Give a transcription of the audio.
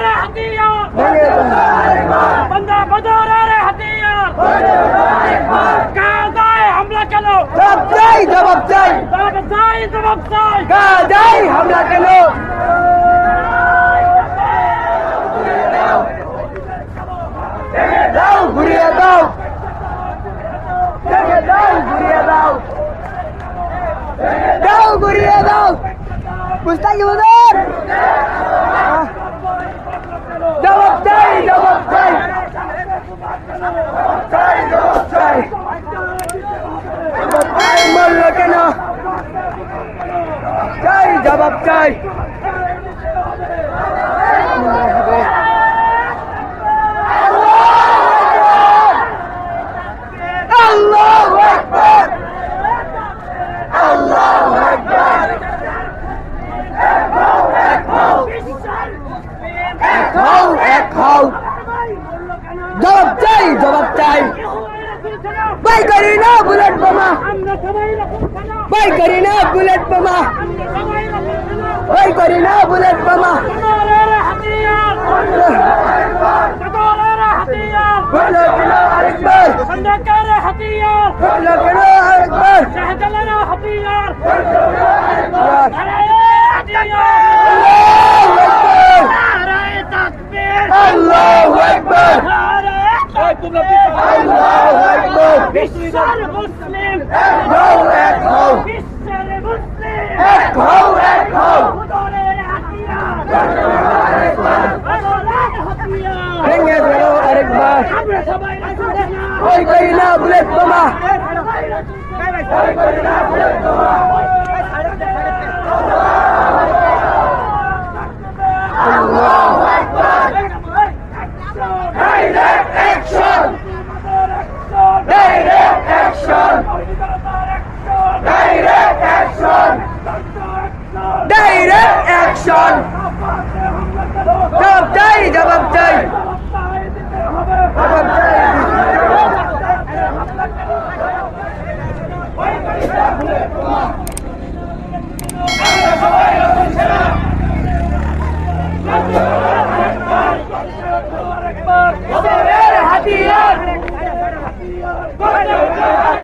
রে হাতিয়ার ভেঙে দাও বন্দা বদরের হাতিয়ার কাদায় হামলা কেন জবাব চাই জবাব চাই জবাব চাই জবাব চাই গাজাই হামলা কেন দাও ঘুরিয়ে দাও ভেঙে দাও ঘুরিয়ে দাও দাও ঘুরিয়ে দাও মুস্তাকি বাজার জবাব চাই চাই মরলো কেন চাই জবাব চাই আল্লাহু আকবার আল্লাহু আকবার এক হও এক হও জবাব চাই জবাব চাই। বাই করি না বুলেট বোমা। বাই করি না বুলেট বোমা। বাই করি না বুলেট বোমা। বদরের হাতিয়ার বদরের হাতিয়ার বলো কেন আরেকবার খন্দকার হাতিয়ার বলো কেন আরেকবার শাহজালাল হাতিয়ার আল্লাহু আকবার নারায়ে তাকবীর আল্লাহু আকবার আকবার বিশ্বের মুসলিম বোমা direct action direct action direct action জবাব চাই জবাব চাই জবাব চাই Akbar!